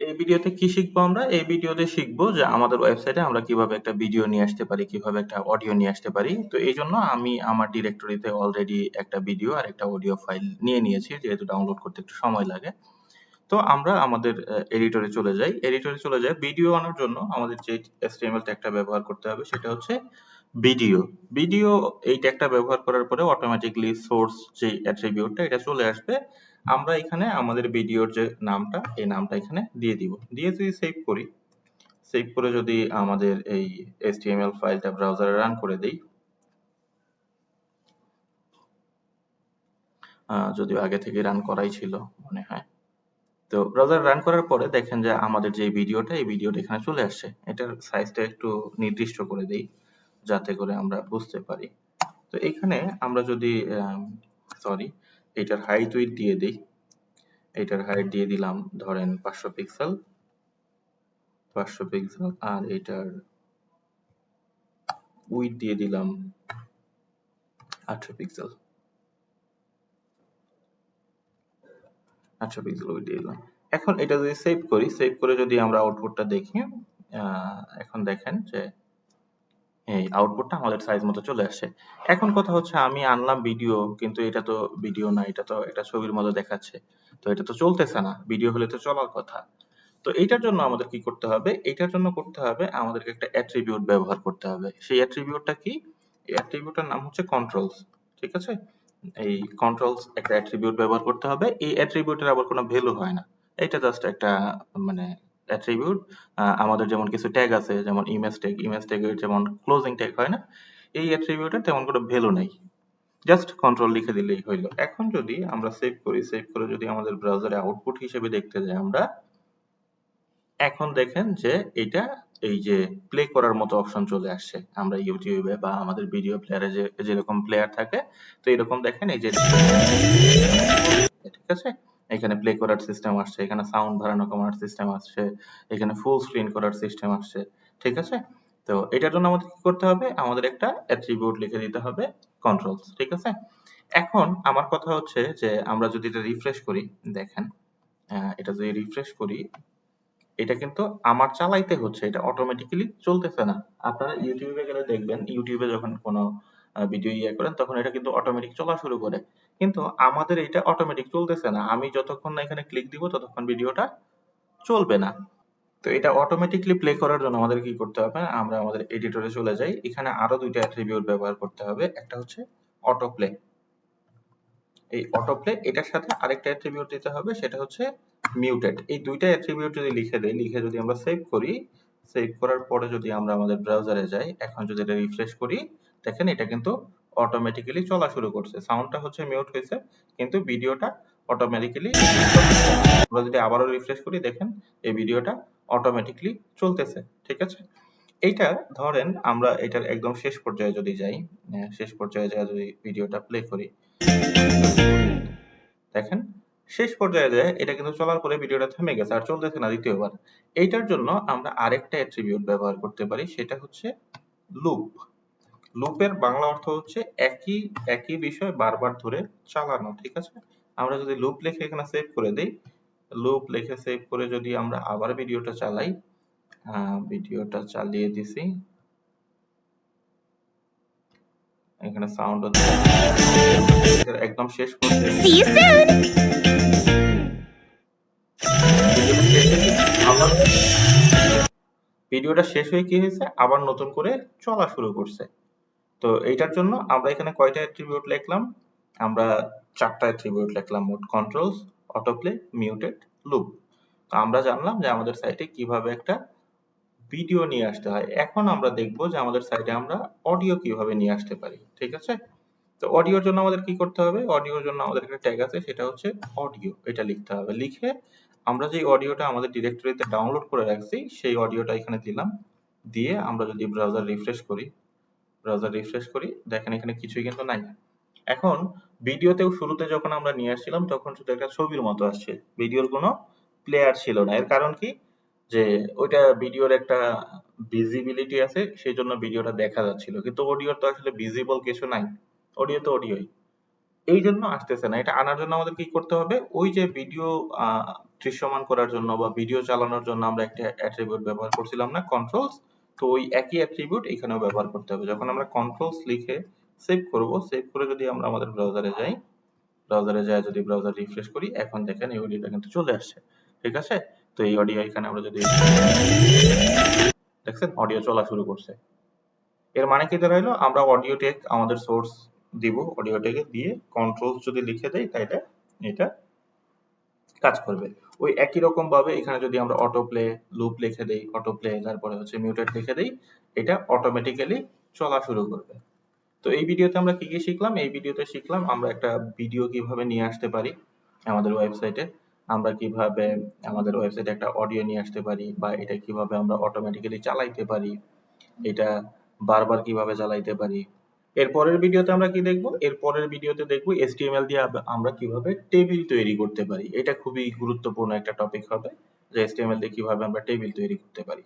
এই ভিডিওতে কি শিখব আমরা? এই ভিডিওতে শিখব যে আমাদের ওয়েবসাইটে আমরা কীভাবে একটা ভিডিও নিয়ে আসতে পারি, কীভাবে একটা অডিও নিয়ে আসতে পারি। তো এই জন্য আমি আমার ডিরেক্টরিতে অলরেডি একটা ভিডিও আর একটা অডিও ফাইল নিয়ে নিয়েছি যেহেতু ডাউনলোড করতে একটু সময় লাগে। তো আমরা আমাদের এডিটরে চলে যাই। এডিটরে চলে যাই ভিডিও আনার জন্য আমাদের যে HTML ট্যাগটা ব্যবহার করতে হবে সেটা হচ্ছে ভিডিও। ভিডিও এই ট্যাগটা ব্যবহার করার পরে অটোমেটিক্যালি সোর্স যে অ্যাট্রিবিউটটা এটা চলে আসবে। আমরা এখানে আমাদের ভিডিওর যে নামটা এই নামটা এখানে দিয়ে দিব। দিয়ে যদি সেভ করি, সেভ করে যদি আমাদের এই HTML ফাইলটা ব্রাউজারে রান করে দেই। আ যদিও আগে থেকে রান করাই ছিল মনে হয়। তো ব্রাউজার রান করার পরে দেখেন যে আমাদের যে ভিডিওটা এই ভিডিওটা এখানে চলে আসছে। এটার সাইজটা একটু নির্দিষ্ট করে দেই যাতে করে আমরা বুঝতে পারি। তো এখানে আমরা যদি সরি এটার হাইট উইডথ দিয়ে দেই। এটার হাইট দিয়ে দিলাম ধরেন ৫০০ পিক্সেল। ৫০০ পিক্সেল আর এটার উইডথ দিয়ে দিলাম ৮০০ পিক্সেল। ৮০০ পিক্সেল উইডথ দিয়ে দিলাম। এখন এটা যদি সেভ করি, সেভ করে যদি আমরা আউটপুটটা দেখি, এখন দেখেন যে এই আউটপুটটা আমাদের সাইজ মতো চলে আসছে। এখন কথা হচ্ছে আমি আনলাম ভিডিও কিন্তু এটা তো ভিডিও না, এটা তো একটা ছবির মতো দেখাচ্ছে। তো এটা তো চলতেছে না। ভিডিও হলে তো চলার কথা। তো এইটার জন্য আমাদের কি করতে হবে? এইটার জন্য করতে হবে আমাদেরকে একটা অ্যাট্রিবিউট ব্যবহার করতে হবে। সেই অ্যাট্রিবিউটটা কি? এই অ্যাট্রিবিউটটার নাম হচ্ছে কন্ট্রোলস। ঠিক আছে? এই কন্ট্রোলস একটা অ্যাট্রিবিউট ব্যবহার করতে হবে। এই অ্যাট্রিবিউটের আবার কোনো ভ্যালু হয় না। এটা জাস্ট একটা মানে অ্যাট্রিবিউট আমাদের যেমন কিছু ট্যাগ আছে যেমন ইমেজ ট্যাগ, ইমেজ ট্যাগের যেমন ক্লোজিং ট্যাগ হয় না? এই অ্যাট্রিবিউটের তেমন কোনো ভ্যালু নাই। জাস্ট কন্ট্রোল লিখে দিলেই হইল। এখন যদি আমরা সেভ করি, সেভ করে যদি আমাদের ব্রাউজারে আউটপুট হিসেবে দেখতে যাই আমরা এখন দেখেন যে এটা এই যে প্লে করার মতো অপশন চলে আসছে। আমরা ইউটিউবে বা আমাদের ভিডিও প্লেয়ারে যে যেরকম প্লেয়ার থাকে তো এরকম দেখেন এই যে ঠিক আছে? এখানে প্লে করার সিস্টেম আসছে, এখানে সাউন্ড বাড়ানো কমানোর সিস্টেম আসছে, এখানে ফুল স্ক্রিন করার সিস্টেম আসছে। ঠিক আছে? তো এটার জন্য আমাদের কি করতে হবে? আমাদের একটা অ্যাট্রিবিউট লিখে দিতে হবে কন্ট্রোলস। ঠিক আছে? এখন আমার কথা হচ্ছে যে আমরা যদি এটা রিফ্রেশ করি, দেখেন এটা যদি রিফ্রেশ করি, এটা কিন্তু আমার চালাইতে হচ্ছে। এটা অটোমেটিক্যালি চলতেছে না। আপনারা ইউটিউবে গেলে দেখবেন ইউটিউবে যখন কোনো ভিডিও ইয়ে করেন তখন এটা কিন্তু অটোমেটিক চলা শুরু করে। কিন্তু আমাদের এটা অটোমেটিক চলতেছে না। আমি যতক্ষণ না এখানে ক্লিক দিব ততক্ষণ ভিডিওটা চলবে না। তো এটা অটোমেটিক্যালি প্লে করার জন্য আমাদের কি করতে হবে? আমরা আমাদের এডিটরে চলে যাই। এখানে আরও ২ টা অ্যাট্রিবিউট ব্যবহার করতে হবে। একটা হচ্ছে অটো প্লে। এই অটো প্লে এটার সাথে আরেকটা অ্যাট্রিবিউট দিতে হবে সেটা হচ্ছে মিউটেড। এই ২ টা অ্যাট্রিবিউট যদি লিখে দেই, লিখে যদি আমরা সেভ করি, সেভ করার পরে যদি আমরা আমাদের ব্রাউজারে যাই, এখন যদি এটা রিফ্রেশ করি, দেখেন এটা কিন্তু অটোমেটিক্যালি চলা শুরু করছে। সাউন্ডটা হচ্ছে মিউট হইছে কিন্তু ভিডিওটা অটোমেটিক্যালি আমরা যদি আবারও রিফ্রেশ করি দেখেন এই ভিডিওটা অটোমেটিক্যালি চলতেছে। ঠিক আছে? এইটা ধরেন আমরা এটার একদম শেষ পর্যায়ে যদি যাই, শেষ পর্যায়ে যায়া যদি ভিডিওটা প্লে করি দেখেন শেষ পর্যায়ে যায় এটা কিন্তু চলার পরে ভিডিওটা থেমে গেছে আর চলতেছে না দ্বিতীয়বার। এইটার জন্য আমরা আরেকটা অ্যাট্রিবিউট ব্যবহার করতে পারি সেটা হচ্ছে লুপ। লুপের বাংলা অর্থ হচ্ছে একই একই বিষয় বারবার ধরে চালানো। ঠিক আছে? আমরা যদি লুপ লিখে এখানে সেভ করে দেই, লুপ লিখে সেভ করে যদি আমরা আবার ভিডিওটা চালাই, ভিডিওটা চালিয়ে দিছি। এখানে সাউন্ড হচ্ছে একদম শেষ soon! ভিডিওটা শেষ হয়ে কি হয়েছে? আবার নতুন করে চলা শুরু করছে। তো এইটার জন্য আমরা এখানে কয়টা অ্যাট্রিবিউট লিখলাম? আমরা চারটা অ্যাট্রিবিউট লিখলাম মোট controls, autoplay, muted, loop. তো আমরা জানলাম যে আমাদের সাইটে কীভাবে একটা ভিডিও নিয়ে আসতে হয়। এখন আমরা দেখব যে আমাদের সাইটে আমরা অডিও কীভাবে নিয়ে আসতে পারি। ঠিক আছে? তো অডিওর জন্য আমাদের কি করতে হবে? অডিওর জন্য আমাদের একটা ট্যাগ আছে সেটা হচ্ছে অডিও। এটা লিখতে হবে। লিখে আমরা যে অডিওটা আমাদের ডিরেক্টরিতে ডাউনলোড করে রাখছি সেই অডিওটা এখানে দিলাম। দিয়ে আমরা যদি ব্রাউজার রিফ্রেশ করি, ব্রাউজার রিফ্রেশ করি, দেখেন এখানে কিছুই কিন্তু নাই। এখন ভিডিওতেও শুরুতে যখন আমরা নিয়ে আসছিলাম তখন শুধু একটা ছবির মতো আসছে। ভিডিওর কোনো প্লেয়ার ছিল না। এর কারণ কি? যে ওইটা ভিডিওর একটা ভিজিবিলিটি আছে সেজন্য ভিডিওটা দেখা যাচ্ছিল। কিন্তু অডিওর তো আসলে ভিজিবল কিছু নাই। অডিও তো অডিওই। এই জন্য আসতেছে না এটা আনার জন্য আমাদের কি করতে হবে ওই যে ভিডিও দৃশ্যমান করার জন্য বা ভিডিও চালানোর জন্য আমরা একটা অ্যাট্রিবিউট ব্যবহার করছিলাম না কন্ট্রোলস তো ওই একই অ্যাট্রিবিউট এখানেও ব্যবহার করতে হবে। যখন আমরা কন্ট্রোলস লিখে সেভ করব সেভ করে যদি আমরা আমাদের ব্রাউজারে যাই ব্রাউজারে যায়, যদি ব্রাউজার রিফ্রেশ করি, এখন দেখেন এই অডিওটা কিন্তু চলে আসছে। ঠিক আছে? তো এই অডিও এখানে আমরা যদি দেখছেন অডিও চলা শুরু করছে। এর মানে কি দাঁড়াইলো? আমরা অডিও টেক আমাদের সোর্স দিব অডিও টেকে দিয়ে কন্ট্রোলস যদি লিখে দেই তাইলে এটা কাজ করবে। ওই একই রকম ভাবে এখানে যদি আমরা অটো প্লে লুপ লিখে দেই অটো প্লে তারপরে হচ্ছে মিউটেড লিখে দেই, এটা অটোমেটিক্যালি চলা শুরু করবে। তো এই ভিডিওতে আমরা কি কি শিখলাম? এই ভিডিওতে শিখলাম আমরা একটা ভিডিও কীভাবে নিয়ে আসতে পারি আমাদের ওয়েবসাইটে আমরা কীভাবে আমাদের ওয়েবসাইটে একটা অডিও নিয়ে আসতে পারি, বা এটা কীভাবে আমরা অটোমেটিক্যালি চালাইতে পারি, এটা বারবার কীভাবে চালাইতে পারি এর পরের ভিডিওতে আমরা কি দেখব? এরপরের ভিডিওতে দেখব এসটিএমএল দিয়ে আমরা কীভাবে টেবিল তৈরি করতে পারি। এটা খুবই গুরুত্বপূর্ণ একটা টপিক হবে যে HTML দিয়ে কীভাবে আমরা টেবিল তৈরি করতে পারি।